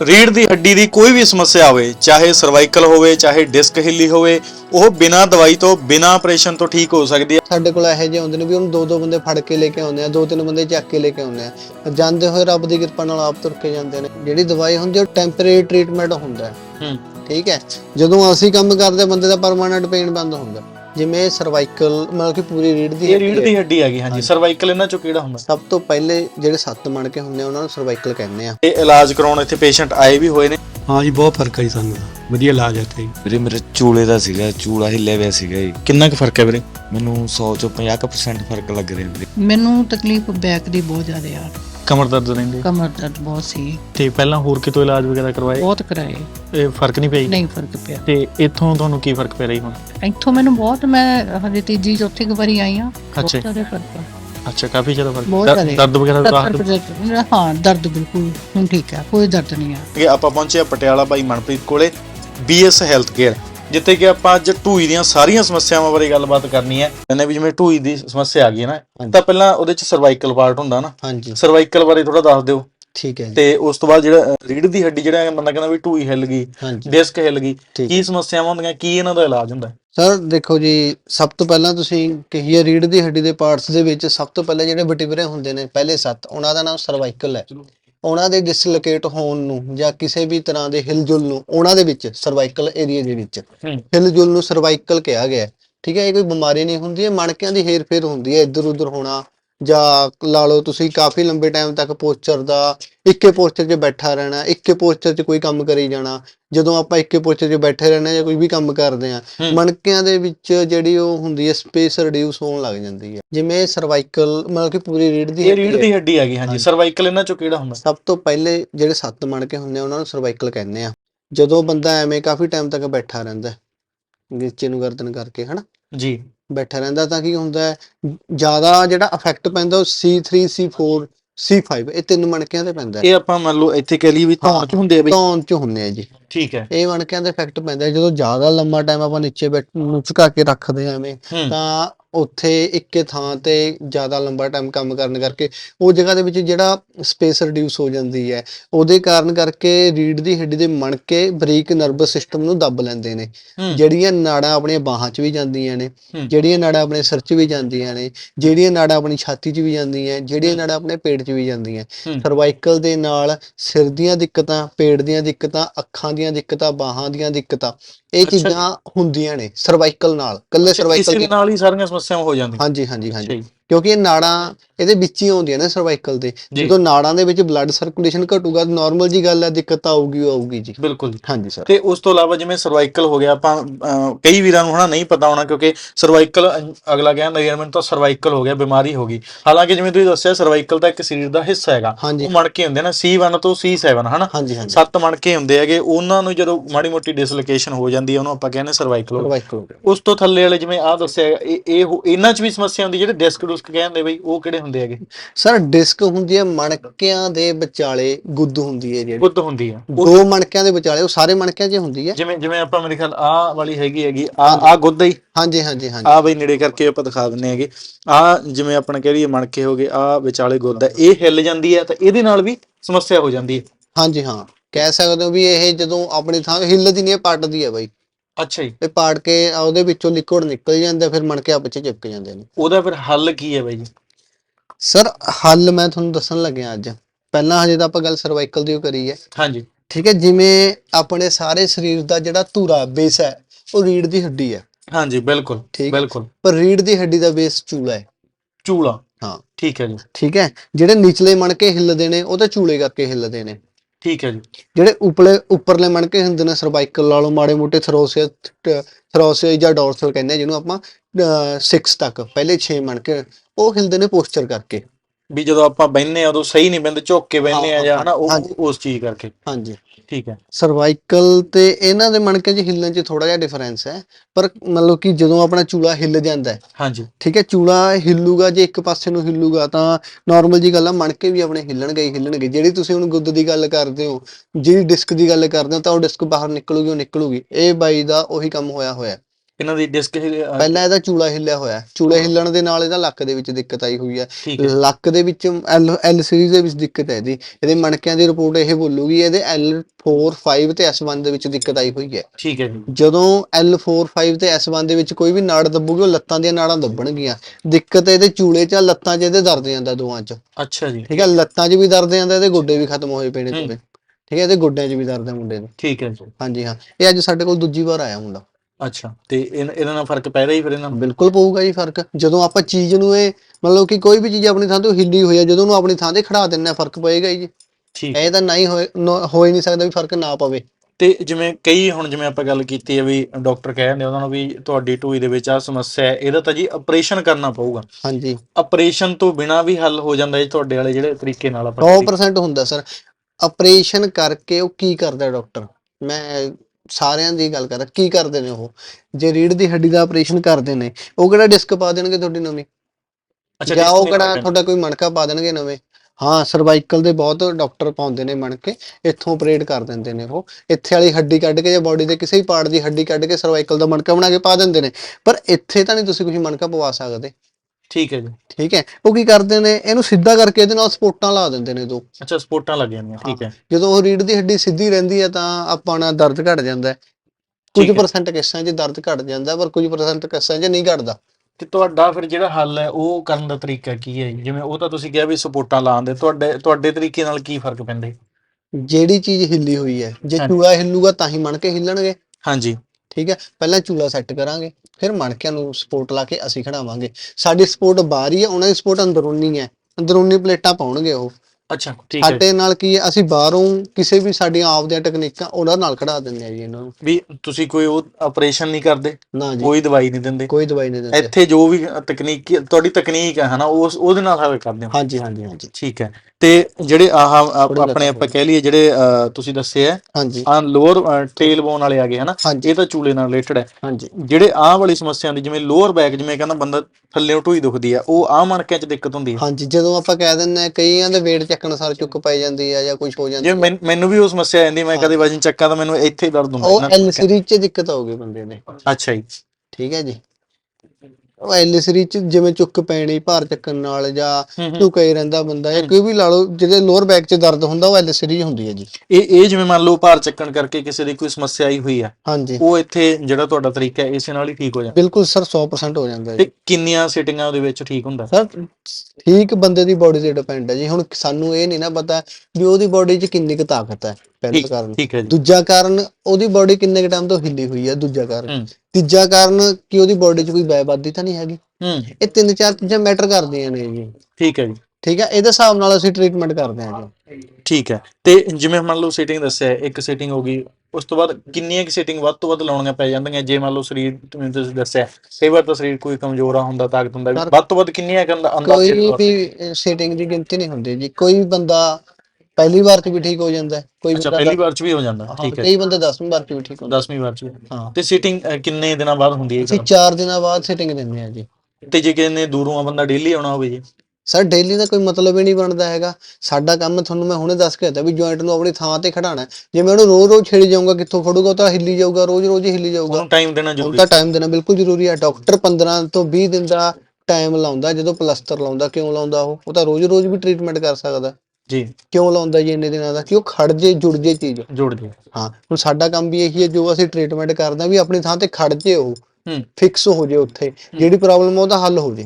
ਰੀੜ ਦੀ ਹੱਡੀ ਦੀ ਕੋਈ ਵੀ ਸਮੱਸਿਆ ਹੋਵੇ ਚਾਹੇ ਸਰਵਾਈਕਲ ਹੋਵੇ ਚਾਹੇ ਡਿਸਕ ਹਿੱਲੀ ਹੋਵੇ ਉਹ ਬਿਨਾਂ ਦਵਾਈ ਤੋਂ ਬਿਨਾਂ ਆਪਰੇਸ਼ਨ ਤੋਂ ਠੀਕ ਹੋ ਸਕਦੀ ਹੈ। ਸਾਡੇ ਕੋਲ ਇਹੋ ਜਿਹੇ ਹੁੰਦੇ ਨੇ ਵੀ ਉਹਨੂੰ ਦੋ ਦੋ ਬੰਦੇ ਫੜ ਕੇ ਲੈ ਕੇ ਆਉਂਦੇ ਆ ਦੋ ਤਿੰਨ ਬੰਦੇ ਚੱਕ ਕੇ ਲੈ ਕੇ ਆਉਂਦੇ ਆ। ਜਾਂਦੇ ਹੋਏ ਰੱਬ ਦੀ ਕਿਰਪਾ ਨਾਲ ਆਪ ਤੁਰ ਕੇ ਜਾਂਦੇ ਨੇ। ਜਿਹੜੀ ਦਵਾਈ ਹੁੰਦੀ ਉਹ ਟੈਂਪਰੇਰੀ ਟ੍ਰੀਟਮੈਂਟ ਹੁੰਦਾ ਹੈ। ਹੂੰ। ਠੀਕ ਹੈ? ਜਦੋਂ ਅਸੀਂ ਕੰਮ ਕਰਦੇ ਬੰਦੇ ਦਾ ਪਰਮਾਨੈਂਟ ਪੇਨ ਬੰਦ ਹੁੰਦਾ। ਜਿਵੇਂ ਸਰਵਾਈਕਲ ਮਤਲਬ ਕਿ ਪੂਰੀ ਰੀੜ ਦੀ ਇਹ ਰੀੜ। ਦੀ ਹੱਡੀ ਹੈਗੀ ਹਾਂਜੀ। ਸਰਵਾਈਕਲ ਇਹਨਾਂ ਚੋਂ ਕਿਹੜਾ ਹੁੰਦਾ? ਸਭ ਤੋਂ ਪਹਿਲੇ ਜਿਹੜੇ ਸੱਤ ਮਣਕੇ ਹੁੰਦੇ ਆ ਉਹਨਾਂ ਨੂੰ ਸਰਵਾਈਕਲ ਕਹਿੰਦੇ ਆ। ਇਹ ਇਲਾਜ ਕਰਾਉਣ ਇੱਥੇ ਪੇਸ਼ੈਂਟ ਆਏ ਵੀ ਹੋਏ ਨੇ। ਹਾਂ ਜੀ ਬਹੁਤ ਫ਼ਰਕ ਹੈ ਜੀ ਸਾਨੂੰ ਵਧੀਆ ਇਲਾਜ ਹੈ ਇੱਥੇ ਜੀ। ਵੀਰੇ ਮੇਰੇ ਚੂਲੇ ਦਾ ਸੀਗਾ ਚੂਲਾ ਹਿੱਲਿਆ ਹੋਇਆ ਸੀਗਾ ਜੀ। ਕਿੰਨਾ ਕੁ ਫ਼ਰਕ ਹੈ ਵੀਰੇ? ਮੈਨੂੰ 100 ਚੋਂ 50% ਫ਼ਰਕ ਲੱਗ ਰਿਹਾ ਵੀਰੇ। ਮੈਨੂੰ ਤਕਲੀਫ ਬੈਕ ਦੀ ਬਹੁਤ ਜ਼ਿਆਦਾ ਆ। ਕਮਰ ਦਰਦ ਰਹਿੰਦੀ ਕਮਰ ਦਰਦ ਬਹੁਤ ਸੀ। ਤੇ ਪਹਿਲਾਂ ਹੋਰ ਕਿਤੋਂ ਇਲਾਜ ਵਗੈਰਾ ਕਰਵਾਏ? ਬਹੁਤ ਕਰਾਏ। ਇਹ ਫ਼ਰਕ ਨਹੀਂ ਪਈ ਨਹੀਂ ਫ਼ਰਕ ਪਿਆ। ਤੇ ਇੱਥੋਂ ਤੁਹਾਨੂੰ ਕੀ ਫ਼ਰਕ ਪੈ ਰਹੀ ਹੁਣ? ਇੱਥੋਂ ਮੈਨੂੰ ਬਹੁਤ ਮੈਂ ਹਜੇ ਤੀਜੀ ਚੌਥੀ ਕੁ ਵਾਰੀ ਆਈ ਆ ਅੱਛਾ। ਬਹੁਤ ਜ਼ਿਆਦਾ ਫ਼ਰਕ ਆ ਅੱਛਾ ਕਾਫੀ ਜ਼ਿਆਦਾ ਫ਼ਰਕ ਦਰ- ਦਰਦ ਵਗੈਰਾ ਦਾ ਰਾਹਤ 70% ਹਾਂ ਦਰਦ ਬਿਲਕੁਲ ਹੁਣ ਠੀਕ ਹੈ ਕੋਈ ਦਰਦ ਨਹੀਂ ਆ ਕਿ ਆਪਾਂ ਪਹੁੰਚੇ ਆ ਪਟਿਆਲਾ ਬਾਈ ਮਨਪ੍ਰੀਤ ਕੋਲੇ। ਬੀਐਸ ਹੈਲਥ ਕੇਅਰ ਜਿੱਥੇ ਕਿ ਆਪਾਂ ਅੱਜ ਢੂਈ ਦੀਆਂ ਸਾਰੀਆਂ ਸਮੱਸਿਆਵਾਂ ਬਾਰੇ ਗੱਲਬਾਤ ਕਰਨੀ ਹੈ। ਕਹਿੰਦੇ ਵੀ ਜਿਵੇਂ ਢੂਈ ਦੀ ਸਮੱਸਿਆ ਆ ਗਈ ਹੈ ਨਾ ਤਾਂ ਪਹਿਲਾਂ ਉਹਦੇ ਚ ਸਰਵਾਈਕਲ ਪਾਰਟ ਹੁੰਦਾ ਨਾ। ਹਾਂਜੀ। ਸਰਵਾਈਕਲ ਬਾਰੇ ਥੋੜਾ ਦੱਸ ਦਿਓ। ਠੀਕ ਹੈ ਜੀ। ਤੇ ਉਸ ਤੋਂ ਬਾਅਦ ਜਿਹੜਾ ਰੀੜ ਦੀ ਹੱਡੀ ਜਿਹੜਾ ਬੰਦਾ ਕਹਿੰਦਾ ਵੀ ਢੂਈ ਹਿੱਲ ਗਈ ਡਿਸਕ ਹਿੱਲ ਗਈ ਕੀ ਸਮੱਸਿਆਵਾਂ ਹੁੰਦੀਆਂ ਕੀ ਇਹਨਾਂ ਦਾ ਇਲਾਜ ਹੁੰਦਾ? ਸਰ ਦੇਖੋ ਜੀ ਸਭ ਤੋਂ ਪਹਿਲਾਂ ਤੁਸੀਂ ਕਹੀਏ ਰੀੜ ਦੀ ਹੱਡੀ ਦੇ ਪਾਰਟਸ ਦੇ ਵਿੱਚ ਸਭ ਤੋਂ ਪਹਿਲਾਂ ਜਿਹੜੇ ਵਰਟੀਬਰੇ ਹੁੰਦੇ ਨੇ ਪਹਿਲੇ ਸੱਤ ਉਹਨਾਂ ਦਾ ਨਾਮ ਸਰਵਾਈਕਲ ਹੈ। ਉਹਨਾਂ ਦੇ ਡਿਸਲੋਕੇਟ ਹੋਣ ਨੂੰ ਜਾਂ ਕਿਸੇ ਵੀ ਤਰ੍ਹਾਂ ਦੇ ਹਿਲਜੁਲ ਨੂੰ ਉਹਨਾਂ ਦੇ ਵਿੱਚ ਸਰਵਾਈਕਲ ਏਰੀਆ ਦੇ ਵਿੱਚ ਹਿਲਜੁਲ ਨੂੰ ਸਰਵਾਈਕਲ ਕਿਹਾ ਗਿਆ। ਠੀਕ ਹੈ ਇਹ ਕੋਈ ਬਿਮਾਰੀ ਨਹੀਂ ਹੁੰਦੀ ਹੈ ਮਣਕਿਆਂ ਦੀ ਹੇਰ-ਫੇਰ ਹੁੰਦੀ ਹੈ ਇੱਧਰ ਉੱਧਰ ਹੋਣਾ ਜਾਂ ਲਾ ਲਓ ਤੁਸੀਂ ਕਾਫੀ ਲੰਬੇ ਟਾਈਮ ਤੱਕ ਪੋਸਚਰ ਦਾ ਇੱਕੇ ਪੋਸਚਰ 'ਚ ਬੈਠਾ ਰਹਿਣਾ ਇੱਕੇ ਪੋਸਚਰ 'ਚ ਕੋਈ ਕੰਮ ਕਰੀ ਜਾਣਾ ਜਦੋਂ ਆਪਾਂ ਇੱਕੇ ਪੋਸਚਰ 'ਚ ਬੈਠੇ ਰਹਿੰਦੇ ਜਾਂ ਕੋਈ ਵੀ ਕੰਮ ਕਰਦੇ ਹੂੰ। ਮਣਕਿਆਂ ਦੇ ਵਿੱਚ ਜਿਹੜੀ ਉਹ ਹੁੰਦੀ ਹੈ ਸਪੇਸ ਰਿਡਿਊਸ ਹੋਣ ਲੱਗ ਜਾਂਦੀ ਹੈ ਜਿਵੇਂ ਸਰਵਾਈਕਲ ਮਤਲਬ ਕਿ ਪੂਰੀ ਰੀੜ ਦੀ ਇਹ ਰੀੜ। ਦੀ ਹੱਡੀ ਹੈਗੀ ਹਾਂਜੀ। ਸਰਵਾਈਕਲ ਇਹਨਾਂ ਚੋਂ ਕਿਹੜਾ ਹੁੰਦਾ ਸਭ ਤੋਂ ਪਹਿਲੇ ਜਿਹੜੇ ਸੱਤ ਮਣਕੇ ਹੁੰਦੇ ਆ ਉਹਨਾਂ ਨੂੰ ਸਰਵਾਈਕਲ ਕਹਿੰਦੇ ਆ ਜਦੋਂ ਬੰਦਾ ਐਵੇਂ ਕਾਫੀ ਟਾਈਮ ਤੱਕ ਬੈਠਾ ਰਹਿੰਦਾ ਨੀਚੇ ਨੂੰ ਗਰਦਨ ਕਰਕੇ ਹਨਾ? ਜੀ। ਬੈਠਾ ਰਹਿੰਦਾ ਤਾਂ ਕੀ ਹੁੰਦਾ ਹੈ ਜ਼ਿਆਦਾ ਜਿਹੜਾ ਇਫੈਕਟ ਪੈਂਦਾ ਉਹ C3 C4 C5 ਇਹ ਤਿੰਨ ਮਣਕਿਆਂ ਤੇ ਪੈਂਦਾ ਹੈ। ਇਹ ਆਪਾਂ ਮੰਨ ਲਓ ਇੱਥੇ ਕਹਿ ਲਈਏ ਵੀ ਧੌਣ ਚ ਹੁੰਦੇ ਆ ਬਈ। ਧੌਣ ਚ ਹੁੰਦੇ ਆ ਜੀ। ਠੀਕ ਹੈ। ਇਹ ਮਣਕਿਆਂ ਤੇ ਇਫੈਕਟ ਪੈਂਦਾ ਹੈ। ਜਦੋਂ ਜ਼ਿਆਦਾ ਲੰਮਾ ਟਾਈਮ ਆਪਾਂ ਨੀਚੇ ਬੈਠ ਨੂੰ ਝੁਕਾ ਕੇ ਰੱਖਦੇ ਆ ਐਵੇਂ ਹੂੰ। ਤਾਂ ਉੱਥੇ ਇੱਕੇ ਥਾਂ ਤੇ ਜ਼ਿਆਦਾ ਲੰਬਾ ਟਾਈਮ ਕੰਮ ਕਰਨ ਕਰਕੇ ਉਹ ਜਗ੍ਹਾ ਦੇ ਵਿੱਚ ਜਿਹੜਾ ਸਪੇਸ ਰਿਡਿਊਸ ਹੋ ਜਾਂਦੀ ਹੈ ਉਹਦੇ ਕਾਰਨ ਕਰਕੇ ਰੀੜ ਦੀ ਹੱਡੀ ਦੇ ਮਣਕੇ ਬਰੀਕ ਨਰਵਸ ਸਿਸਟਮ ਨੂੰ ਦੱਬ ਲੈਂਦੇ ਨੇ ਜਿਹੜੀਆਂ ਨਾੜਾਂ ਆਪਣੀਆਂ ਬਾਹਾਂ 'ਚ ਵੀ ਜਾਂਦੀਆਂ ਨੇ। ਜਿਹੜੀਆਂ ਨਾੜਾਂ ਆਪਣੇ ਸਿਰ 'ਚ ਵੀ ਜਾਂਦੀਆਂ ਨੇ ਜਿਹੜੀਆਂ ਨਾੜਾਂ ਆਪਣੀ ਛਾਤੀ 'ਚ ਵੀ ਜਾਂਦੀਆਂ ਜਿਹੜੀਆਂ ਨਾੜਾਂ ਆਪਣੇ ਪੇਟ 'ਚ ਵੀ ਜਾਂਦੀਆਂ। ਸਰਵਾਈਕਲ ਦੇ ਨਾਲ ਸਿਰ ਦੀਆਂ ਦਿੱਕਤਾਂ ਪੇਟ ਦੀਆਂ ਦਿੱਕਤਾਂ ਅੱਖਾਂ ਦੀਆਂ ਦਿੱਕਤਾਂ ਬਾਹਾਂ ਦੀਆਂ ਦਿੱਕਤਾਂ ਇਹ। ਚੀਜ਼ਾਂ ਹੁੰਦੀਆਂ ਨੇ ਸਰਵਾਈਕਲ ਨਾਲ ਕੱਲੇ ਸਰਵਾਈਕਲ ਨਾਲ ਹੀ ਸਾਰੀਆਂ ਸਮੱਸਿਆਵਾਂ ਹੋ ਜਾਂਦੀਆਂ ਹਾਂਜੀ ਹਾਂਜੀ ਹਾਂਜੀ। ਕਿਉਂਕਿ ਇਹ ਨਾੜਾਂ ਇਹਦੇ ਵਿੱਚ ਹੀ ਆਉਂਦੀਆਂ ਨੇ ਸਰਵਾਈਕਲ ਦੇ। ਜਦੋਂ ਨਾੜਾਂ ਦੇ ਵਿੱਚ ਬਲੱਡ ਸਰਕੂਲੇਸ਼ਨ ਘਟੂਗਾ ਨਾਰਮਲ ਜੀ ਗੱਲ ਹੈ ਦਿੱਕਤ ਆਊਗੀ ਆਊਗੀ ਜੀ। ਬਿਲਕੁਲ ਹਾਂਜੀ ਸਰ ਤੇ ਉਸ ਤੋਂ ਇਲਾਵਾ ਜਿਵੇਂ ਸਰਵਾਈਕਲ ਹੋ ਗਿਆ ਆਪਾਂ ਕਈ ਵੀਰਾਂ ਨੂੰ ਹਨਾ ਨਹੀਂ ਪਤਾ ਹੋਣਾ ਕਿਉਂਕਿ ਸਰਵਾਈਕਲ ਅਗਲਾ ਯਾਰ ਮੈਨੂੰ ਤਾਂ ਸਰਵਾਈਕਲ ਹੋ ਗਿਆ ਬਿਮਾਰੀ ਹੋ ਗਈ। ਹਾਲਾਂਕਿ ਜਿਵੇਂ ਤੁਸੀਂ ਦੱਸਿਆ ਸਰਵਾਈਕਲ ਤਾਂ ਇੱਕ ਸਰੀਰ ਦਾ ਹਿੱਸਾ ਹੈਗਾ। ਉਹ ਮਣਕੇ ਹੁੰਦੇ ਨਾ C1 ਤੋਂ C7 ਹਨਾ? ਸੱਤ ਮਣਕੇ ਹੁੰਦੇ ਹੈਗੇ ਉਹਨਾਂ ਨੂੰ ਜਦੋਂ ਮਾੜੀ ਮੋਟੀ ਡਿਸਲੋਕੇਸ਼ਨ ਹੋ ਜਾਂਦੀ ਹੈ ਉਹਨੂੰ ਆਪਾਂ ਕਹਿੰਦੇ ਸਰਵਾਈਕਲ ਗਿਆ। ਉਸ ਤੋਂ ਥੱਲੇ ਵਾਲੇ ਜਿਵੇਂ ਆਹ ਦੱਸਿਆ ਇਹ ਇਹਨਾਂ 'ਚ ਵੀ ਸਮੱਸਿਆ ਹੁੰਦੀ ਜਿਹੜੇ ਡਿਸਕ ਡੁਸਕ ਕਹਿੰਦੇ ਬਈ ਉਹ ਕਿਹੜੇ ਹੁੰਦੇ ਹੈਗੇ? ਸਰ ਡਿਸਕ ਹੁੰਦੀ ਹੈ ਮਣਕਿਆਂ ਦੇ ਵਿਚਾਲੇ ਗੁੱਦ ਹੁੰਦੀ ਹੈ ਜਿਹੜੀ। ਗੁੱਦ ਹੁੰਦੀ ਆ। ਦੋ ਮਣਕਿਆਂ ਦੇ ਵਿਚਾਲੇ ਉਹ ਸਾਰੇ ਮਣਕਿਆਂ 'ਚ ਹੁੰਦੀ ਹੈ। ਜਿਵੇਂ ਜਿਵੇਂ ਆਪਾਂ ਮੇਰੇ ਖਿਆਲ ਆਹ ਵਾਲੀ ਹੈਗੀ ਹੈਗੀ ਆ ਆ ਗੁੱਦਾ ਹੀ। ਹਾਂਜੀ ਹਾਂਜੀ ਹਾਂਜੀ। ਆ ਬਈ ਨੇੜੇ ਕਰਕੇ ਆਪਾਂ ਦਿਖਾ ਦਿੰਨੇ ਹੈਗੇ। ਆ ਜਿਵੇਂ ਆਪਣਾ ਕਹਿ ਲਈਏ ਮਣਕੇ ਹੋ ਗਏ ਆ ਵਿਚਾਲੇ ਗੁੱਦ ਹੈ। ਇਹ ਹਿੱਲ ਜਾਂਦੀ ਹੈ ਤਾਂ ਇਹਦੇ ਨਾਲ ਵੀ ਸਮੱਸਿਆ ਹੋ ਜਾਂਦੀ ਹੈ। ਹਾਂਜੀ ਹਾਂ। ਕਹਿ ਸਕਦੇ ਹੋ ਵੀ ਇਹ ਜਦੋਂ ਆਪਣੀ ਥਾਂ ਹਿੱਲਦੀ ਨਹੀਂ ਇਹ ਪੱਟਦੀ ਹੈ ਬਾਈ। ਅੱਛਾ ਜੀ। ਇਹ ਪਾੜ ਕੇ ਉਹਦੇ ਵਿੱਚੋਂ ਲਿਕੁਇਡ ਨਿਕਲ ਜਾਂਦਾ ਫਿਰ ਮਣਕੇ ਆਪਸ 'ਚ ਚਿਪਕ ਜਾਂਦੇ ਨੇ। ਉਹਦਾ ਫਿਰ ਹੱਲ ਕੀ ਹੈ ਬਾਈ ਜੀ? ਸਰ ਹੱਲ ਮੈਂ ਤੁਹਾਨੂੰ ਦੱਸਣ ਲੱਗਿਆ ਅੱਜ। ਪਹਿਲਾਂ ਹਜੇ ਤਾਂ ਆਪਾਂ ਗੱਲ ਸਰਵਾਈਕਲ ਦੀ ਓ ਕਰੀ ਹੈ। ਹਾਂਜੀ। ਠੀਕ ਹੈ ਜਿਵੇਂ ਆਪਣੇ ਸਾਰੇ ਸਰੀਰ ਦਾ ਜਿਹੜਾ ਧੂਰਾ ਬੇਸ ਹੈ ਉਹ ਰੀੜ ਦੀ ਹੱਡੀ ਹੈ। ਹਾਂਜੀ ਬਿਲਕੁਲ ਠੀਕ। ਬਿਲਕੁਲ। ਪਰ ਰੀੜ ਦੀ ਹੱਡੀ ਦਾ ਬੇਸ ਚੂਲਾ ਹੈ। ਚੂਲਾ। ਹਾਂ। ਠੀਕ ਹੈ ਜੀ। ਠੀਕ ਹੈ ਜਿਹੜੇ ਨਿਚਲੇ ਮਣਕੇ ਹਿੱਲਦੇ ਨੇ ਉਹ ਤਾਂ ਚੂਲੇ ਕਰਕੇ ਹਿੱਲਦੇ ਨੇ। ਠੀਕ ਹੈ ਜੀ। ਜਿਹੜੇ ਉਪਲੇ ਉੱਪਰਲੇ ਮਣਕੇ ਹੁੰਦੇ ਨੇ ਸਰਵਾਈਕਲ ਲਾ ਲਓ ਮਾੜੇ ਮੋਟੇ ਥਰੋਸੀਅਸ ਥਰੋਸੀਅਸ ਜਾਂ ਡੋਰਸਲ ਕਹਿੰਦੇ ਆ ਜਿਹਨੂੰ ਆਪਾਂ 6 ਤੱਕ ਪਹਿਲੇ 6 ਮਣਕੇ ਉਹ ਹਿਲਦੇ ਨੇ ਪੋਸਚਰ ਕਰਕੇ। ਵੀ ਜਦੋਂ ਆਪਾਂ ਬੈੰਨੇ ਆ ਉਦੋਂ ਸਹੀ ਨਹੀਂ ਬੈੰਦੇ ਝੁੱਕ ਕੇ ਬੈੰਨੇ ਆ ਜਾਂ ਹਨਾ ਉਹ। ਉਸ ਚੀਜ਼ ਕਰਕੇ। ਹਾਂਜੀ। ਠੀਕ ਹੈ। ਸਰਵਾਈਕਲ ਤੇ ਇਹਨਾਂ ਦੇ ਮਣਕੇ 'ਚ ਹਿੱਲਣ 'ਚ ਥੋੜਾ ਜਿਹਾ ਡਿਫਰੈਂਸ ਹੈ ਪਰ ਮਤਲਬ ਕਿ ਜਦੋਂ ਆਪਣਾ ਚੂਲਾ ਹਿੱਲ ਜਾਂਦਾ ਹੈ ਹਾਂਜੀ। ਠੀਕ ਹੈ ਚੂਲਾ ਹਿੱਲੂਗਾ ਜੇ ਇੱਕ ਪਾਸੇ ਨੂੰ ਹਿੱਲੂਗਾ ਤਾਂ ਨਾਰਮਲ ਜੀ ਗੱਲ ਆ ਮਣਕੇ ਵੀ ਆਪਣੇ ਹਿੱਲਣਗੇ ਹੀ ਹਿੱਲਣਗੇ। ਜਿਹੜੀ ਤੁਸੀਂ ਹੁਣ ਗੁੱਦ ਦੀ ਗੱਲ ਕਰਦੇ ਹੋ ਜਿਹੜੀ ਡਿਸਕ ਦੀ ਗੱਲ ਕਰਦੇ ਹੋ ਤਾਂ ਉਹ ਡਿਸਕ ਬਾਹਰ ਨਿਕਲੂਗੀ ਉਹ ਨਿਕਲੂਗੀ। ਇਹ ਬਾਈ ਦਾ ਉਹੀ ਕੰਮ ਹੋਇਆ ਹੋਇਆ। ਇਹਨਾਂ ਦੀ ਡਿਸਕ ਪਹਿਲਾਂ ਇਹਦਾ ਚੂਲਾ ਹਿੱਲਿਆ ਹੋਇਆ ਚੂਲੇ ਹਿੱਲਣ ਦੇ ਨਾਲ ਇਹਦਾ ਲੱਕ ਦੇ ਵਿੱਚ ਦਿੱਕਤ ਆਈ ਹੋਈ ਹੈ। ਲੱਕ ਦੇ ਵਿੱਚ ਐਲ ਐਲ ਸੀਰੀਜ਼ ਦੇ ਵਿੱਚ ਦਿੱਕਤ ਹੈ ਇਹਦੀ ਇਹਦੇ ਮਣਕਿਆਂ ਦੀ ਰਿਪੋਰਟ ਇਹ ਬੋਲੂਗੀ ਇਹਦੇ ਐਲ 4 5 ਤੇ S1 ਦੇ ਵਿੱਚ ਦਿੱਕਤ ਆਈ ਹੋਈ ਹੈ। ਠੀਕ ਹੈ ਜੀ। ਜਦੋਂ L4 5 ਤੇ S1 ਦੇ ਵਿੱਚ ਕੋਈ ਵੀ ਨਾੜ ਦੱਬੂਗੀ ਉਹ ਲੱਤਾਂ ਦੀਆਂ ਨਾੜਾਂ ਦੱਬਣਗੀਆਂ। ਦਿੱਕਤ ਇਹਦੇ ਚੂਲੇ 'ਚ ਲੱਤਾਂ 'ਚ ਇਹਦੇ ਦਰਦ ਜਾਂਦਾ ਦੋਵਾਂ 'ਚ। ਅੱਛਾ ਜੀ। ਠੀਕ ਹੈ ਲੱਤਾਂ 'ਚ ਵੀ ਦਰਦ ਜਾਂਦਾ ਇਹਦੇ ਗੋਡੇ ਵੀ ਖਤਮ ਹੋਏ ਪਏ ਨੇ ਠੀਕ ਹੈ ਇਹਦੇ ਗੋਡਿਆਂ 'ਚ ਵੀ ਦਰਦ ਹੈ ਮੁੰਡੇ ਦੇ ਠੀਕ ਹੈ ਜੀ। ਹਾਂਜੀ ਹਾਂ। ਇਹ ਅੱਜ ਸਾਡੇ ਕੋਲ ਦੂਜੀ ਵਾਰ ਆਇਆ ਮੁੰਡਾ। ਅੱਛਾ ਤੇ ਇਹਨ- ਨਾਲ ਫ਼ਰਕ ਪੈ ਰਿਹਾ ਹੀ ਫਿਰ ਇਹਨਾਂ ਨੂੰ? ਬਿਲਕੁਲ ਪਊਗਾ ਜੀ ਫ਼ਰਕ। ਜਦੋਂ ਆਪਾਂ ਚੀਜ਼ ਨੂੰ ਇਹ ਮਤਲਬ ਕਿ ਕੋਈ ਵੀ ਚੀਜ਼ ਆਪਣੀ ਥਾਂ ਤੋਂ ਹਿੱਲੀ ਹੋਈ ਹੈ ਜਦੋਂ ਉਹਨੂੰ ਆਪਣੀ ਥਾਂ ਤੇ ਖੜਾ ਆ ਫ਼ਰਕ ਪਏਗਾ ਹੀ ਜੀ। ਠੀਕ। ਇਹ ਤਾਂ ਨਹੀਂ ਹੋਏ ਨ- ਹੋ ਹੀ ਨਹੀਂ ਸਕਦਾ ਵੀ ਫ਼ਰਕ ਨਾ ਪਵੇ। ਤੇ ਜਿਵੇਂ ਕਈ ਹੁਣ ਜਿਵੇਂ ਆਪਾਂ ਗੱਲ ਕੀਤੀ ਹੈ ਵੀ ਡਾਕਟਰ ਕਹਿ ਦਿੰਦੇ ਉਹਨਾਂ ਨੂੰ ਵੀ ਤੁਹਾਡੀ ਢੂਈ ਦੇ ਵਿੱਚ ਆ ਸਮੱਸਿਆ ਹੈ ਇਹਦਾ ਤਾਂ ਜੀ ਆਪਰੇਸ਼ਨ ਕਰਨਾ ਪਊਗਾ। ਹਾਂਜੀ। ਆਪਰੇਸ਼ਨ ਤੋਂ ਬਿਨਾ ਵੀ ਹੱਲ ਹੋ ਜਾਂਦਾ ਜੀ ਤੁਹਾਡੇ ਵਾਲੇ ਜਿਹੜੇ ਤਰੀਕੇ ਨਾਲ ਆਪਾਂ 100% ਹੁੰਦਾ ਸਰ। ਆਪਰੇਸ਼ਨ ਕਰਕੇ ਉਹ ਕੀ ਕਰਦਾ ਡਾਕਟਰ? ਮੈਂ ਸਾਰਿਆਂ ਦੀ ਗੱਲ ਕਰਦਾ ਕੀ ਕਰਦੇ ਨੇ ਉਹ? ਜੇ ਰੀੜ ਦੀ ਹੱਡੀ ਦਾ ਆਪਰੇਸ਼ਨ ਕਰਦੇ ਨੇ ਉਹ ਕਿਹੜਾ ਡਿਸਕ ਪਾ ਦੇਣਗੇ ਤੁਹਾਡੀ ਨਵੀਂ? ਅੱਛਾ ਜਾਂ ਉਹ ਕਿਹੜਾ ਤੁਹਾਡਾ ਕੋਈ ਮਣਕਾ ਪਾ ਦੇਣਗੇ ਨਵੇਂ? ਹਾਂ ਸਰਵਾਈਕਲ ਦੇ ਬਹੁਤ ਡਾਕਟਰ ਪਾਉਂਦੇ ਨੇ ਮਣਕੇ ਇੱਥੋਂ ਆਪਰੇਟ ਕਰ ਦਿੰਦੇ ਨੇ ਉਹ। ਇੱਥੇ ਵਾਲੀ ਹੱਡੀ ਕੱਢ ਕੇ ਜਾਂ ਬਾਡੀ ਦੇ ਕਿਸੇ ਵੀ ਪਾਰਟ ਦੀ ਹੱਡੀ ਕੱਢ ਕੇ ਸਰਵਾਈਕਲ ਦਾ ਮਣਕਾ ਬਣਾ ਕੇ ਪਾ ਦਿੰਦੇ ਨੇ। ਪਰ ਇੱਥੇ ਤਾਂ ਨਹੀਂ ਤੁਸੀਂ ਕੁਝ ਮਣਕਾ ਪਵਾ ਸਕਦੇ। ਠੀਕ ਹੈ ਜੀ। ਠੀਕ ਹੈ। ਉਹ ਕੀ ਕਰਦੇ ਨੇ ਇਹਨੂੰ ਸਿੱਧਾ ਕਰਕੇ ਇਹਦੇ ਨਾਲ ਸਪੋਰਟਾਂ ਲਾ ਦਿੰਦੇ ਨੇ ਦੋ। ਅੱਛਾ ਸਪੋਰਟਾਂ ਲੱਗ ਜਾਂਦੀਆਂ ਠੀਕ ਹੈ। ਜਦੋਂ ਉਹ ਰੀੜ ਦੀ ਹੱਡੀ ਸਿੱਧੀ ਰਹਿੰਦੀ ਹੈ ਤਾਂ ਆਪਾਂ ਨਾਲ ਦਰਦ ਘਟ ਜਾਂਦਾ ਕੁਝ। ਪਰਸੈਂਟ ਕੇਸਾਂ 'ਚ ਦਰਦ ਘਟ ਜਾਂਦਾ ਪਰ ਕੁਝ ਪਰਸੈਂਟ ਕੇਸਾਂ 'ਚ ਨਹੀਂ ਘਟਦਾ। ਤੇ ਤੁਹਾਡਾ ਫਿਰ ਜਿਹੜਾ ਹੱਲ ਹੈ ਉਹ ਕਰਨ ਦਾ ਤਰੀਕਾ ਕੀ ਹੈ? ਜਿਵੇਂ ਉਹ ਤਾਂ ਤੁਸੀਂ ਕਿਹਾ ਵੀ ਸਪੋਰਟਾਂ ਲਾਉਣ ਦੇ ਤੁਹਾਡੇ ਤੁਹਾਡੇ ਤਰੀਕੇ ਨਾਲ ਕੀ ਫ਼ਰਕ ਪੈਂਦਾ? ਜਿਹੜੀ ਚੀਜ਼ ਹਿੱਲੀ ਹੋਈ ਹੈ ਜੇ। ਚੂਲਾ ਹਿੱਲੂਗਾ ਤਾਂ ਹੀ ਮਣ ਕੇ ਹਿੱਲਣਗੇ। ਹਾਂਜੀ। ਠੀਕ ਹੈ। ਪਹਿਲਾਂ ਚੂਲਾ ਸੈੱਟ ਕਰਾਂਗੇ। ਫਿਰ ਮਣਕਿਆਂ ਨੂੰ ਸਪੋਰਟ ਲਾ ਕੇ ਅਸੀਂ ਖੜਾਵਾਂਗੇ। ਸਾਡੀ ਸਪੋਰਟ ਬਾਹਰ ਹੀ ਹੈ ਉਹਨਾਂ ਦੀ ਸਪੋਰਟ ਅੰਦਰੂਨੀ ਹੈ ਅੰਦਰੂਨੀ ਪਲੇਟਾਂ ਪਾਉਣਗੇ ਉਹ। ਅੱਛਾ ਠੀਕ ਹੈ ਸਾਡੇ ਨਾਲ ਕੀ ਹੈ ਅਸੀਂ ਬਾਹਰੋਂ ਕਿਸੇ ਵੀ ਸਾਡੀਆਂ ਆਪਦੀਆਂ ਟੈਕਨੀਕਾਂ ਉਹਨਾਂ ਨਾਲ ਖੜਾ ਦਿੰਦੇ ਆ ਜੀ ਇਹਨਾਂ ਨੂੰ। ਵੀ ਤੁਸੀਂ ਕੋਈ ਉਹ ਆਪਰੇਸ਼ਨ ਨਹੀਂ ਕਰਦੇ ਨਾ ਜੀ। ਕੋਈ ਦਵਾਈ ਨਹੀਂ ਦਿੰਦੇ। ਕੋਈ ਦਵਾਈ ਨਹੀਂ ਦਿੰਦੇ। ਇੱਥੇ ਜੋ ਵੀ ਤਕਨੀਕ ਤੁਹਾਡੀ ਤਕਨੀਕ ਹੈ ਹਨਾ ਉਸ ਉਹਦੇ ਨਾਲ ਹੱਲ ਕਰਦੇ ਹੋ। ਹਾਂਜੀ ਹਾਂਜੀ ਹਾਂਜੀ। ਠੀਕ ਹੈ। ਤੇ ਜਿਹੜੇ ਆਹ ਆਪਣੇ ਆਪਾਂ ਕਹਿ ਲਈਏ ਜਿਹੜੇ ਤੁਸੀਂ ਦੱਸੇ ਆ ਹਾਂਜੀ। ਆ ਲੋਅਰ ਟੇਲ ਬੋਨ ਵਾਲੇ ਆ ਗਏ ਹਨਾ ਇਹ ਤਾਂ ਚੂਲੇ ਨਾਲ ਰਿਲੇਟਡ ਹੈ। ਹਾਂਜੀ। ਜਿਹੜੇ ਆਹ ਵਾਲੀ ਸਮੱਸਿਆ ਦੀ ਜਿਵੇਂ ਲੋਅਰ ਬੈਕ ਜਿਵੇਂ ਕਹਿੰਦਾ ਬੰਦਾ ਥੱਲੇੋਂ ਢੂਈ ਦੁਖਦੀ ਆ ਉਹ ਆਹ ਮਣਕਿਆਂ 'ਚ ਦਿੱਕਤ ਹੁੰਦੀ ਹੈ ਹਾਂਜੀ ਜਦੋਂ ਆਪਾਂ ਕਹਿ ਦਿੰਦੇ ਆ ਕਈਆਂ ਦੇ weight ਚੱਕਣ ਸਾਰ ਚੁੱਕ ਪੈ ਜਾਂਦੀ ਆ ਜਾਂ ਕੁਝ ਹੋ ਜਾਂਦਾ ਜਿਵੇਂ ਮੈਨ- ਮੈਨੂੰ ਵੀ ਉਹ ਸਮੱਸਿਆ ਆਉਂਦੀ ਮੈਂ ਕਦੇ ਵਜਨ ਚੱਕਾਂ ਤਾਂ ਮੈਨੂੰ ਇੱਥੇ ਹੀ ਦਰਦ ਹੁੰਦਾ ਉਹ ਇਹਨਾਂ ਐਲ ਸੀਰੀਜ਼ 'ਚ ਦਿੱਕਤ ਆਉਗੀ ਬੰਦੇ ਦੇ। ਅੱਛਾ ਜੀ। ਠੀਕ ਹੈ ਜੀ। ਸੀਰੀਜ਼ 'ਚ ਜਿਵੇਂ ਚੁੱਕ ਪੈਣੀ ਭਾਰ ਚੱਕਣ ਨਾਲ ਜਾਂ ਹੂੰ ਹੂੰ। ਰਹਿੰਦਾ ਬੰਦਾ ਜਾਂ ਕੋਈ ਵੀ ਲਾ ਲਓ ਜਿਹਦੇ ਲੋਅਰ ਬੈਕ 'ਚ ਦਰਦ ਹੁੰਦਾ ਉਹ ਸੀਰੀਜ਼ ਹੁੰਦੀ ਹੈ ਜੀ। ਇਹ ਇਹ ਜਿਵੇਂ ਮੰਨ ਲਓ ਭਾਰ ਚੱਕਣ ਕਰਕੇ ਕਿਸੇ ਦੀ ਕੋਈ ਸਮੱਸਿਆ ਆਈ ਹੋਈ ਆ ਹਾਂਜੀ। ਉਹ ਇੱਥੇ ਜਿਹੜਾ ਤੁਹਾਡਾ ਤਰੀਕਾ ਹੈ ਇਸੇ ਨਾਲ ਹੀ ਠੀਕ ਹੋ ਜਾਂਦਾ। ਬਿਲਕੁਲ ਸਰ 100% ਹੋ ਜਾਂਦਾ ਜੀ। ਤੇ ਕਿੰਨੀਆਂ ਸੀਟਿੰਗਾਂ ਉਹਦੇ ਵਿੱਚ ਠੀਕ ਹੁੰਦਾ? ਸਰ ਠੀਕ ਬੰਦੇ ਦੀ ਬਾਡੀ ਤੇ ਡਿਪੈਂਡ ਹੈ ਜੀ। ਹੁਣ ਸਾਨੂੰ ਇਹ ਨਹੀਂ ਨਾ ਪਤਾ ਵੀ ਉਹਦੀ ਬਾਡੀ 'ਚ ਕਿੰਨੀ ਕੁ ਤਾਕਤ ਹੈ। ਪਹਿਲਾ ਠੀਕ ਕਾਰਨ। ਠੀਕ ਹੈ ਜੀ। ਦੂਜਾ ਕਾਰਨ ਉਹਦੀ ਬਾਡੀ ਕਿੰਨੇ ਕ ਟਾਈਮ ਤੋਂ ਹਿੱਲੀ ਹੋਈ ਹੈ ਦੂਜਾ ਕਾਰਨ। ਹੂੰ। ਤੀਜਾ ਕਾਰਨ ਕਿ ਉਹਦੀ ਬਾਡੀ 'ਚ ਕੋਈ ਬੈਬਾਦੀ ਤਾਂ ਨਹੀਂ ਹੈਗੀ। ਹੂੰ। ਇਹ ਤਿੰਨ ਚਾਰ ਚੀਜ਼ਾਂ ਮੈਟਰ ਕਰਦੀਆਂ ਨੇ ਜੀ। ਠੀਕ ਹੈ ਜੀ। ਠੀਕ ਹੈ ਇਹਦੇ ਹਿਸਾਬ ਨਾਲ ਅਸੀਂ ਟ੍ਰੀਟਮੈਂਟ ਕਰਦੇ ਹਾਂ ਜੀ। ਠੀਕ ਹੈ। ਤੇ ਜਿਵੇਂ ਮੰਨ ਲਓ ਸੀਟਿੰਗ ਦੱਸਿਆ ਹੈ, ਇੱਕ ਸੀਟਿੰਗ ਹੋ ਗਈ ਉਸ ਤੋਂ ਬਾਅਦ ਕਿੰਨੀਆਂ ਕਿ ਸੀਟਿੰਗ ਵੱਧ ਤੋਂ ਵੱਧ ਲਾਉਣੀਆਂ ਪੈ ਜਾਂਦੀਆਂ? ਜੇ ਮੰਨ ਲਓ ਸਰੀਰ ਜਿਵੇਂ ਤੁਸੀਂ ਦੱਸਿਆ ਕਈ ਵਾਰ ਤਾਂ ਸਰੀਰ ਕੋਈ ਕਮਜ਼ੋਰਾ ਹੁੰਦਾ ਤਾਕਤ ਹੁੰਦਾ ਵੀ ਵੱਧ ਤੋਂ ਵੱਧ ਕਿੰਨੀਆਂ ਕੁ ਅੰਦਾ ਅੰਦਾਜ਼ੇ ਕੋਈ? ਵੀ ਸੀਟਿੰਗ ਦੀ ਗਿਣਤੀ ਨਹੀਂ ਹੁੰਦੀ ਜੀ। ਕੋਈ ਵੀ ਬੰਦਾ ਪਹਿਲੀ ਵਾਰ 'ਚ ਵੀ ਠੀਕ ਹੋ ਜਾਂਦਾ ਹੈ, ਕੋਈ ਅੱਛਾ ਬੰਦਾ ਪਹਿਲੀ ਵਾਰ ਚ ਵੀ ਹੋ ਜਾਂਦਾ ਠੀਕ ਹੈ ਕਈ ਬੰਦੇ 10ਵੀਂ ਵਾਰ 'ਚ ਵੀ ਠੀਕ ਹੁੰਦੇ। 10ਵੀਂ ਵਾਰ ਚ। ਹਾਂ। ਤੇ ਸੀਟਿੰਗ ਕਿੰਨੇ ਦਿਨਾਂ ਬਾਅਦ ਹੁੰਦੀ ਹੈ ਇਹ ਅਸੀਂ ਗੱਲ? 4 ਦਿਨਾਂ ਬਾਅਦ ਸੀਟਿੰਗ ਦਿੰਦੇ ਹਾਂ ਜੀ। ਤੇ ਜੇ ਕਿਸੇ ਨੇ ਦੂਰੋਂ ਆ ਬੰਦਾ ਡੇਲੀ ਆਉਣਾ ਹੋਵੇ ਜੀ? ਸਰ ਡੇਲੀ ਦਾ ਕੋਈ ਮਤਲਬ ਹੀ ਨਹੀਂ ਬਣਦਾ ਹੈਗਾ। ਸਾਡਾ ਕੰਮ ਤੁਹਾਨੂੰ ਮੈਂ ਹੁਣੇ ਦੱਸ ਕੇ ਹਟਿਆ ਵੀ ਜੁਆਇੰਟ ਨੂੰ ਆਪਣੀ ਥਾਂ ਤੇ ਖੜਾਣਾ। ਜੇ ਮੈਂ ਉਹਨੂੰ ਰੋਜ਼-ਰੋਜ਼ ਛੇੜੀ ਜਾਊਂਗਾ ਕਿੱਥੋਂ ਫੜੂਗਾ ਉਹ ਤਾਂ ਹਿੱਲੀ ਜਾਊਗਾ ਰੋਜ਼-ਰੋਜ਼ ਹੀ ਹਿੱਲੀ ਜਾਊਗਾ। ਉਹਨੂੰ ਟਾਈਮ ਦੇਣਾ ਜ਼ਰੂਰੀ ਤਾਂ ਟਾਈਮ ਦੇਣਾ ਬਿਲਕੁਲ ਜ਼ਰੂਰੀ ਹੈ। ਡਾਕਟਰ 15 ਤੋਂ 20 ਦਿਨ ਦਾ ਟਾਈਮ ਲਾਉਂਦਾ ਜਦੋਂ ਪਲਸਟਰ ਲਾਉਂਦਾ ਕਿਉਂ ਲਾਉਂਦਾ ਉਹ? ਉਹ ਤਾਂ ਰੋਜ਼-ਰੋਜ਼ ਵੀ ਟ੍ਰੀਟਮੈਂਟ ਕਰ ਸਕਦਾ। ਜੀ। ਕਿਉਂ ਲਾਉਂਦਾ ਜੀ ਇੰਨੇ ਦਿਨਾਂ ਦਾ? ਕਿ ਉਹ ਖੜ ਜੇ ਜੁੜ ਜੇ ਚੀਜ਼? ਜੋੜ ਦਿਓ ਹਾਂ ਹੁਣ ਸਾਡਾ ਕੰਮ ਵੀ ਇਹੀ ਹੈ ਜੋ ਅਸੀਂ ਟ੍ਰੀਟਮੈਂਟ ਕਰਦੇ ਵੀ ਆਪਣੀ ਥਾਂ ਤੇ ਖੜ ਜੇ ਉਹ ਹੂੰ। ਫਿਕਸ ਹੋ ਜੇ ਉੱਥੇ। ਜਿਹੜੀ ਪ੍ਰੋਬਲਮ ਉਹਦਾ ਹੱਲ ਹੋ ਜੇ।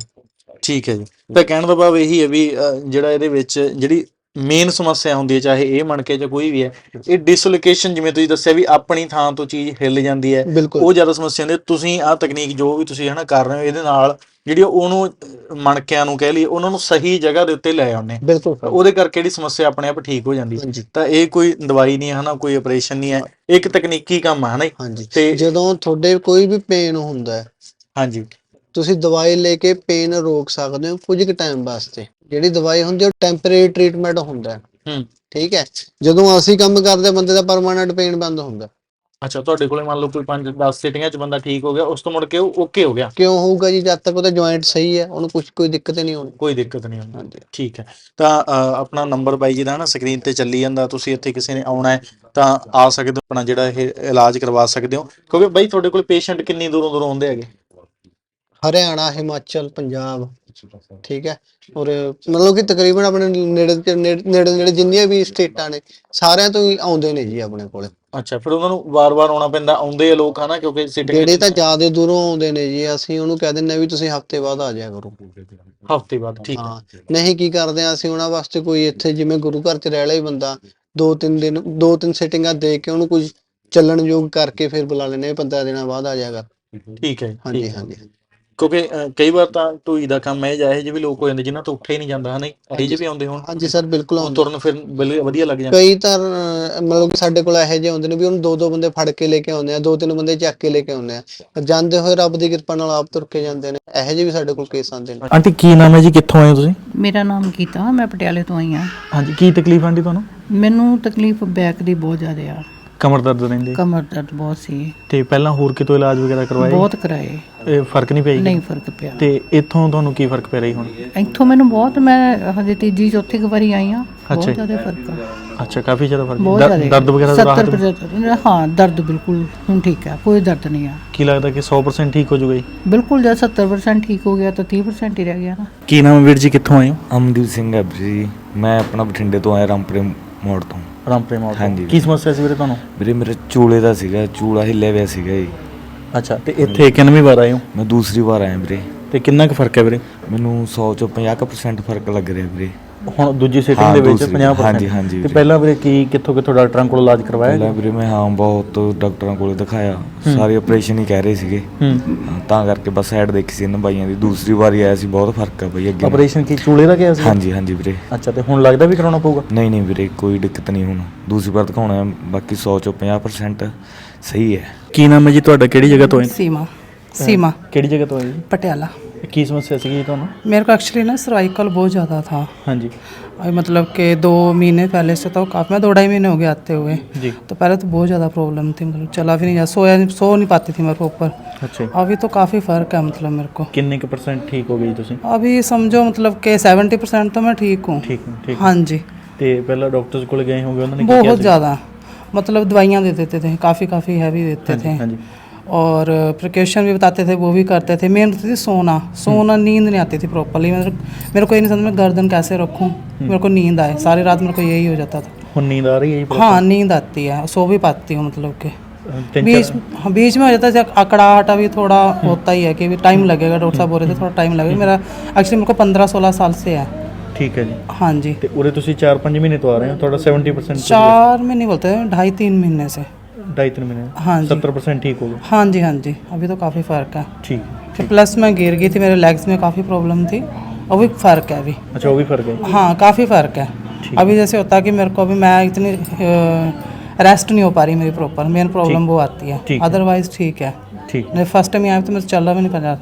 ਠੀਕ ਹੈ ਜੀ। ਤਾਂ ਕਹਿਣ ਦਾ ਭਾਵ ਇਹੀ ਹੈ ਵੀ ਜਿਹੜਾ ਇਹਦੇ ਵਿੱਚ ਜਿਹੜੀ ਮੇਨ ਸਮੱਸਿਆ ਹੁੰਦੀ ਹੈ ਚਾਹੇ ਇਹ ਮਣ ਕੇ ਜਾਂ ਕੋਈ ਵੀ ਹੈ ਇਹ ਡਿਸਲੋਕੇਸ਼ਨ ਜਿਵੇਂ ਤੁਸੀਂ ਦੱਸਿਆ ਵੀ ਆਪਣੀ ਥਾਂ ਤੋਂ ਚੀਜ਼ ਹਿੱਲ ਜਾਂਦੀ ਹੈ ਉਹ ਜ਼ਿਆਦਾ ਸਮੱਸਿਆ ਹੁੰਦੀ ਹੈ। ਤੁਸੀਂ ਆਹ ਤਕਨੀਕ ਜੋ ਵੀ ਤੁਸੀਂ ਹਨਾ ਕਰ ਰਹੇ ਹੋ ਇਹਦੇ ਨਾਲ ਜਿਹੜੀ ਉਹਨੂੰ ਮਣਕਿਆਂ ਨੂੰ ਕਹਿ ਲਈ ਉਹਨਾਂ ਨੂੰ ਸਹੀ ਜਗ੍ਹਾ ਦੇ ਉੱਤੇ ਲੈ ਤਾਂ ਉਹਦੇ ਕਰਕੇ ਜਿਹੜੀ ਸਮੱਸਿਆ ਆਪਣੇ ਆਪ ਠੀਕ ਹੋ ਜਾਂਦੀ ਤਾਂ ਇਹ ਕੋਈ ਦਵਾਈ ਨਹੀਂ ਹੈ ਹਨਾ ਕੋਈ ਆਪਰੇਸ਼ਨ ਨਹੀਂ ਹੈ ਇੱਕ ਤਕਨੀਕੀ ਕੰਮ ਹੈ ਹਨਾ ਤੇ ਜਦੋਂ ਤੁਹਾਡੇ ਕੋਈ ਵੀ ਪੇਨ ਹੁੰਦਾ ਹੈ ਹਾਂਜੀ। ਤੁਸੀਂ ਦਵਾਈ ਲੈ ਕੇ ਪੇਨ ਰੋਕ ਸਕਦੇ ਹੋ ਕੁਝ ਕੁ ਟਾਈਮ ਵਾਸਤੇ। ਜਿਹੜੀ ਦਵਾਈ ਹੁੰਦੀ ਹੈ ਉਹ ਟੈਂਪਰੇਰੀ ਟ੍ਰੀਟਮੈਂਟ ਹੁੰਦਾ ਹੈ। ਹੂੰ। ਠੀਕ ਹੈ? ਜਦੋਂ ਅਸੀਂ ਕੰਮ ਕਰਦੇ ਬੰਦੇ ਦਾ ਪਰਮਾਨੈਂਟ ਪੇਨ ਬੰਦ ਹੁੰਦਾ। ਅੱਛਾ ਤੁਹਾਡੇ ਕੋਲੇ ਮੰਨ ਲਓ ਕੋਈ 5 10 ਸਿਟੀਆਂ 'ਚ ਬੰਦਾ ਠੀਕ ਹੋ ਗਿਆ ਉਸ ਤੋਂ ਮੁੜ ਕੇ ਉਹ ਓਕੇ ਹੋ ਗਿਆ। ਕਿਉਂ ਹੋਊਗਾ ਜੀ? ਜਦ ਤੱਕ ਉਹਦਾ ਜੁਆਇੰਟ ਸਹੀ ਹੈ ਉਹਨੂੰ ਕੁਝ ਕੋਈ ਦਿੱਕਤ ਨਹੀਂ ਹੋਣੀ। ਕੋਈ ਦਿੱਕਤ ਨਹੀਂ ਹਾਂਜੀ। ਠੀਕ ਹੈ। ਤਾਂ ਅ, ਆਪਣਾ ਨੰਬਰ ਬਾਈ ਜੀ ਦਾ ਨਾ ਸਕਰੀਨ ਤੇ ਚੱਲੀ ਜਾਂਦਾ ਤੁਸੀਂ ਇੱਥੇ ਕਿਸੇ ਨੇ ਆਉਣਾ ਹੈ ਤਾਂ ਆ ਸਕਦੇ ਹੋ ਆਪਣਾ ਜਿਹੜਾ ਇਹ ਇਲਾਜ ਕਰਵਾ ਸਕਦੇ ਹੋ। ਕਿਉਂਕਿ ਬਾਈ ਤੁਹਾਡੇ ਕੋਲ ਪੇਸ਼ੈਂਟ ਕਿੰਨੀ ਦੂਰੋਂ ਦੂਰੋਂ ਆਉਂਦੇ ਹੈਗੇ? ਹਰਿਆਣਾ ਹਿਮਾਚਲ ਪੰਜਾਬ ਠੀਕ ਹੈ। ਔਰ ਮਤਲਬ ਕਿ ਤਕਰੀਬਨ ਆਪਣੇ ਨੇੜੇ ਤੇ ਨੇੜੇ ਨੇੜੇ ਨੇੜੇ ਜਿੰਨੀਆਂ ਵੀ ਸਟੇਟਾਂ ਨੇ ਸਾਰਿਆਂ ਤੋਂ ਹੀ ਆਉਂਦੇ ਨੇ ਜੀ ਆਪਣੇ ਕੋਲੇ। ਅੱਛਾ ਫਿਰ ਉਹਨਾਂ ਨੂੰ ਵਾਰ-ਵਾਰ ਆਉਣਾ ਪੈਂਦਾ ਆਉਂਦੇ ਆ ਲੋਕ ਹਨਾ ਕਿਉਂਕਿ ਜਿਹੜੇ ਤਾਂ ਜ਼ਿਆਦਾ ਦੂਰੋਂ ਆਉਂਦੇ ਨੇ ਜੀ ਅਸੀਂ ਉਹਨੂੰ ਕਹਿ ਹਾਂ ਵੀ ਤੁਸੀਂ ਹਫ਼ਤੇ ਬਾਅਦ ਆ ਜਾਇਆ ਕਰੋ। ਹਫ਼ਤੇ ਬਾਅਦ ਠੀਕ ਹੈ। ਹਾਂ ਨਹੀਂ ਕੀ ਕਰਦੇ ਆ ਅਸੀਂ ਉਹਨਾਂ ਵਾਸਤੇ ਕੋਈ ਇੱਥੇ ਜਿਵੇਂ ਗੁਰੂ ਘਰ ਚ ਰਹਿ ਲਿਆ ਹੀ ਬੰਦਾ ਦੋ ਤਿੰਨ ਦਿਨ ਦੋ ਤਿੰਨ ਸਿਟਿੰਗਾਂ ਦੇ ਕੇ ਉਹਨੂੰ ਕੁਝ ਚੱਲਣ ਯੋਗ ਕਰਕੇ ਫਿਰ ਬੁਲਾ ਲੈਣੇ 15 ਦਿਨਾਂ ਬਾਅਦ ਆ ਜਾਇਆ ਕਰ। ਠੀਕ ਹੈ ਜੀ, ਹਾਂਜੀ ਹੈ। ਹਾਂਜੀ। ਕਿਉਂਕਿ ਕਈ ਵਾਰ ਤਾਂ ਢੂਈ ਦਾ ਕੰਮ ਇਹ ਜਾਏ ਜਿਹੇ ਵੀ ਲੋਕ ਹੋ ਜਾਂਦੇ ਜਿਨ੍ਹਾਂ ਤੋਂ ਉੱਠਿਆ ਹੀ ਨਹੀਂ ਜਾਂਦਾ ਹਨਾ? ਇਹ ਜਿਹੇ ਵੀ ਆਉਂਦੇ ਹੋਣ। ਹਾਂਜੀ ਸਰ ਬਿਲਕੁਲ ਉਹ ਆਉਂਦੇ। ਤੁਰਨ ਫਿਰ ਬਿਲ- ਵਧੀਆ ਲੱਗ ਜਾਂਦਾ। ਕਈ ਤਾਂ ਅਹ, ਮਤਲਬ ਕਿ ਸਾਡੇ ਕੋਲ ਇਹੋ ਜਿਹੇ ਆਉਂਦੇ ਨੇ ਵੀ ਉਹਨੂੰ ਦੋ ਦੋ ਬੰਦੇ ਫੜ ਕੇ ਲੈ ਕੇ ਆਉਂਦੇ ਆ ਦੋ ਤਿੰਨ ਬੰਦੇ ਚੱਕ ਕੇ ਲੈ ਕੇ ਆਉਂਦੇ ਆ। ਜਾਂਦੇ ਹੋਏ ਰੱਬ ਦੀ ਕਿਰਪਾ ਨਾਲ ਆਪ ਤੁਰ ਕੇ ਜਾਂਦੇ ਨੇ। ਇਹੋ ਜਿਹੇ ਵੀ ਸਾਡੇ ਕੋਲ ਕੇਸ ਆਉਂਦੇ ਨੇ। ਆਂਟੀ ਕੀ ਨਾਮ ਹੈ ਜੀ? ਕਿੱਥੋਂ ਆਏ ਹੋ ਤੁਸੀਂ? ਮੇਰਾ ਨਾਮ ਗੀਤਾ ਮੈਂ ਪਟਿਆਲੇ ਤੋਂ ਆਈ ਹਾਂ। ਹਾਂਜੀ ਕੀ ਤਕਲੀਫ ਆਂਟੀ ਤੁਹਾਨੂੰ? ਮੈਨੂੰ ਤਕਲੀਫ ਬੈਕ ਦੀ ਬਹੁਤ ਜ਼ਿਆਦਾ ਆ। ਕਮਰ ਦਰਦ ਰਹਿੰਦੇ ਕਮਰ ਦਰਦ ਬਹੁਤ ਸੀ। ਤੇ ਪਹਿਲਾਂ ਹੋਰ ਕਿਤੋਂ ਇਲਾਜ ਵਗੈਰਾ ਕਰਵਾਏ? ਬਹੁਤ ਕਰਾਏ। ਇਹ ਫ਼ਰਕ ਨਹੀਂ ਪਿਆ ਨਹੀਂ ਫ਼ਰਕ ਪਿਆ। ਤੇ ਇੱਥੋਂ ਤੁਹਾਨੂੰ ਕੀ ਫ਼ਰਕ ਪੈ ਰਹੀ ਹੁਣ? ਇੱਥੋਂ ਮੈਨੂੰ ਬਹੁਤ ਮੈਂ ਹਜੇ ਤੀਜੀ ਚੌਥੀ ਕੁ ਵਾਰੀ ਆਈ ਹਾਂ। ਅੱਛਾ ਬਹੁਤ ਜੀ। ਜ਼ਿਆਦਾ ਫ਼ਰਕ ਆ। ਅੱਛਾ ਕਾਫੀ ਜ਼ਿਆਦਾ ਫ਼ਰਕ ਬਹੁਤ ਦਰ- ਜ਼ਿਆਦਾ ਦਰਦ ਵਗੈਰਾ ਦਾ ਰਾਹਤ 70% ਹਾਂ ਦਰਦ ਬਿਲਕੁਲ ਹੁਣ ਠੀਕ ਹੈ ਕੋਈ ਦਰਦ ਨਹੀਂ ਆ। ਕੀ ਲੱਗਦਾ ਕਿ 100% ਠੀਕ ਹੋ ਜਾਊਗਾ ਜੀ? ਬਿਲਕੁਲ ਜਦ 70% ਠੀਕ ਹੋ ਗਿਆ ਤਾਂ 30% ਹੀ ਰਹਿ ਗਿਆ ਨਾ। ਕੀ ਨਾਮ ਹੈ ਵੀਰ ਜੀ? ਕਿੱਥੋਂ ਆਏ ਹੋ? ਅਮਨਦੀਪ ਸਿੰਘ ਹੈ ਜੀ। ਮੈਂ ਆਪਣਾ ਬਠਿੰਡੇ ਤੋਂ ਆਇਆ ਰਾਮਪੁਰੇ ਮੋੜ ਤੋਂ। ਰਾਮਪ੍ਰੇ ਮੋੜ ਤੋਂ। ਹਾਂਜੀ। ਕੀ ਸਮੱਸਿਆ ਸੀ ਵੀਰੇ ਤੁਹਾਨੂੰ? ਵੀਰੇ ਮੇਰੇ ਚੂਲੇ ਦਾ ਸੀਗਾ ਚੂਲਾ ਹਿੱਲਿਆ ਹੋਇਆ ਸੀਗਾ ਜੀ। ਅੱਛਾ ਤੇ ਇੱਥੇ ਕਿੰਨਵੀਂ ਵਾਰ ਆਏ ਹੋ? ਮੈਂ ਦੂਸਰੀ ਵਾਰ ਆਇਆ ਵੀਰੇ। ਤੇ ਕਿੰਨਾ ਕੁ ਫ਼ਰਕ ਹੈ ਵੀਰੇ? ਮੈਨੂੰ 100 ਚੋਂ 50% ਫ਼ਰਕ ਲੱਗ ਰਿਹਾ ਵੀਰੇ। ਹੁਣ ਦੂਜੀ ਸਿਟਿੰਗ ਦੇ ਵਿੱਚ 50% ਹਾਂਜੀ, ਹਾਂਜੀ ਤੇ ਪਹਿਲਾਂ ਵੀਰੇ ਕੀ ਕਿੱਥੋਂ ਕਿੱਥੋਂ ਡਾਕਟਰਾਂ ਕੋਲ ਇਲਾਜ ਕਰਵਾਇਆ ਗਿਆ? ਲਾਇਬ੍ਰੇਰੀ ਮੈਂ ਹਾਂ ਬਹੁਤ ਡਾਕਟਰਾਂ ਕੋਲ ਦਿਖਾਇਆ। ਸਾਰੇ ਆਪਰੇਸ਼ਨ ਹੀ ਕਹਿ ਰਹੇ ਸੀਗੇ। ਤਾਂ ਕਰਕੇ ਬਸ ਐਡ ਦੇਖੀ ਸੀ ਇਹਨਾਂ ਬਾਈਆਂ ਦੀ। ਦੂਸਰੀ ਵਾਰੀ ਆਇਆ ਸੀ ਬਹੁਤ ਫ਼ਰਕ ਆ ਬਈ ਅੱਗੇ। ਆਪਰੇਸ਼ਨ ਕੀ ਚੂਲੇ ਦਾ ਗਿਆ ਸੀ? ਹਾਂਜੀ ਹਾਂਜੀ ਵੀਰੇ। ਅੱਛਾ ਤੇ ਹੁਣ ਲੱਗਦਾ ਵੀ ਕਰਾਉਣਾ ਪਊਗਾ? ਨਹੀਂ ਨਹੀਂ ਵੀਰੇ ਕੋਈ ਦਿੱਕਤ ਨਹੀਂ ਹੁਣ। ਦੂਸਰੀ ਵਾਰ ਦਿਖਾਉਣਾ ਹੈ, ਬਾਕੀ 100 ਚੋਂ 50% ਸਹੀ ਹੈ। ਕੀ ਨਾਮ ਹੈ ਜੀ ਤੁਹਾਡਾ? ਕਿਹੜੀ ਜਗ੍ਹਾ ਤੋਂ ਹੈ ਸੀਮਾ ਸੀਮਾ। ਕਿਹੜੀ ਜਗ੍ਹਾ ਤੋਂ ਹੈ ਜੀ? ਪਟਿਆਲਾ। ਕੀ ਸਮੱਸਿਆ ਸੀ ਜੀ ਤੁਹਾਨੂੰ मेरे को एक्चुअली ना सर्वाइकल बहुत ज़्यादा था ਹਾਂਜੀ और मतलब कि दो महीने पहले से तो काफ़ी मैं दो ढाई महीने हो गए आते हुए जी तो पहले तो बहुत ज़्यादा प्रॉब्लम थी मतलब चला भी नहीं जा सोया नहीं- सो नहीं पाती थी मैं प्रॉपर ਅੱਛਾ अभी तो काफ़ी फ़र्क है मतलब मेरे को ਕਿੰਨੇ ਕੁ ਪਰਸੈਂਟ ਠੀਕ ਹੋ ਗਏ ਜੀ ਤੁਸੀਂ अभी समझो मतलब कि सेवेंटी परसेंट तो मैं ठीक हूँ ਠੀਕ ਹੋ ਠੀਕ हाँ जी ਤੇ ਪਹਿਲਾਂ ਡਾਕਟਰਸ ਕੋਲ ਗਏ ਹੋਗੇ ਉਹਨਾਂ ਨੇ ਕੀ ਕਿਹਾ बहुत ज़्यादा मतलब दवाइयाँ दे देते थे काफ़ी काफ़ी हैवी देते थे ਹਾਂਜੀ और प्रिकॉशन भी बताते थे वो भी करते थे मेन होती थी सोना सोना नींद नहीं आती थी प्रॉपरली मेरे मेरे को ये नहीं समझ में गर्दन कैसे रखूं मेरे को नींद आए सारी रात मेरे को यही हो जाता था ਹੁਣ ਨੀਂਦ ਆ ਰਹੀ ਹੈ ਜੀ हाँ नींद आती है सो भी पाती हूँ मतलब कि ਤਿੰਨ बीच हाँ, बीच में हो जाता है अकड़ाहट अभी थोड़ा होता ही है कि टाइम लगेगा डॉक्टर साहब बोल रहे थे थोड़ा टाइम लगेगा मेरा एक्चुअली मेरे को पंद्रह सोलह साल से है ਠੀਕ ਹੈ ਜੀ हाँ जी ਤੇ ਉਰੇ ਤੁਸੀਂ 4-5 ਮਹੀਨੇ ਤੋਂ ਆ ਰਹੇ ਹੋ ਤੁਹਾਡਾ 70% चार में नहीं बोलते ढाई तीन महीने? हाँ जी। सत्तर परसेंट ठीक हो गया? हाँ जी हाँ जी। अभी तो काफ़ी फ़र्क है। ठीक है प्लस मैं गिर गई थी मेरे लेग्स में काफ़ी प्रॉब्लम थी। और भी फ़र्क है अभी। अच्छा वो भी फ़र्क है? हाँ काफ़ी फ़र्क है। अभी जैसे होता है कि मेरे को अभी मैं इतनी रेस्ट नहीं हो पा रही मेरी प्रॉपर मेन प्रॉब्लम वो आती है। अदरवाइज़ ठीक है। ठीक। मेरे फ़र्स्ट टाइम यहाँ तो मेरे चल रहा भी नहीं पड़ा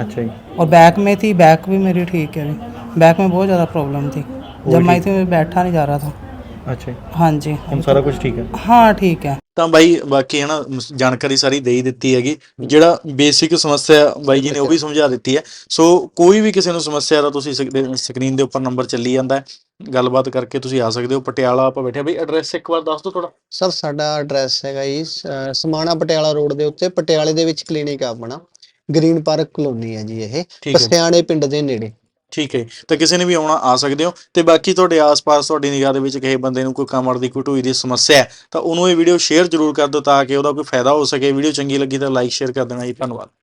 अच्छा जी। और बैक में थी बैक भी मेरी ठीक है अभी। बैक में बहुत ज़्यादा प्रॉब्लम थी। जब मैं थी बैठा नहीं जा रहा था। ਅੱਛਾ ਜੀ। ਹਾਂਜੀ। ਹੁਣ ਸਾਰਾ ਕੁਝ ਠੀਕ ਹੈ? ਹਾਂ ਠੀਕ ਹੈ। ਤਾਂ ਬਾਈ ਬਾਕੀ ਹੈ ਜਾਣਕਾਰੀ ਸਾਰੀ ਦੇ ਹੀ ਦਿੱਤੀ ਹੈਗੀ। ਜਿਹੜਾ ਬੇਸਿਕ ਸਮੱਸਿਆ ਬਾਈ ਜੀ ਨੇ ਉਹ ਵੀ ਸਮਝਾ ਦਿੱਤੀ ਹੈ। ਸੋ ਕੋਈ ਵੀ ਕਿਸੇ ਨੂੰ ਸਮੱਸਿਆ ਦਾ ਤੁਸੀਂ ਸਕਰੀਨ ਦੇ ਉੱਪਰ ਨੰਬਰ ਚੱਲੀ ਜਾਂਦਾ ਗੱਲਬਾਤ ਕਰਕੇ ਤੁਸੀਂ ਆ ਸਕਦੇ ਹੋ। ਪਟਿਆਲਾ ਆਪਾਂ ਬੈਠੇ ਹਾਂ। ਐਡਰੈਸ ਇੱਕ ਵਾਰ ਦੱਸ ਦਿਓ ਥੋੜਾ ਸਰ ਸਾਡਾ ਐਡਰੈਸ ਹੈਗਾ ਜੀ ਸਮਾਣਾ ਪਟਿਆਲਾ ਰੋਡ ਦੇ ਉੱਤੇ। ਪਟਿਆਲੇ ਦੇ ਵਿੱਚ ਕਲੀਨਿਕ ਆ ਆਪਣਾ। ਗ੍ਰੀਨ ਪਾਰਕ ਕਲੋਨੀ ਹੈ ਜੀ ਇਹ। ਪਸਿਆਣੇ ਪਿੰਡ ਦੇ ਨੇੜੇ। ਠੀਕ ਹੈ ਤਾਂ ਕਿਸੇ ਨੇ ਵੀ ਆਉਣਾ, ਆ ਸਕਦੇ ਹੋ। ਤੇ ਬਾਕੀ ਤੁਹਾਡੇ ਆਸ-ਪਾਸ, ਤੁਹਾਡੀ ਨਿਗਾਹ ਦੇ ਵਿੱਚ ਕਿਸੇ ਬੰਦੇ ਨੂੰ ਕੋਈ ਕਮਰ ਦੀ ਕੋਈ ਢੂਈ ਦੀ ਸਮੱਸਿਆ ਹੈ, ਤਾਂ ਉਹਨੂੰ ਇਹ ਵੀਡੀਓ ਸ਼ੇਅਰ ਜ਼ਰੂਰ ਕਰ ਦਿਓ ਤਾਂ ਕਿ ਉਹਦਾ ਕੋਈ ਫਾਇਦਾ ਹੋ ਸਕੇ। ਵੀਡੀਓ ਚੰਗੀ ਲੱਗੀ ਤਾਂ ਲਾਈਕ, ਸ਼ੇਅਰ ਕਰ ਦੇਣਾ ਜੀ। ਧੰਨਵਾਦ।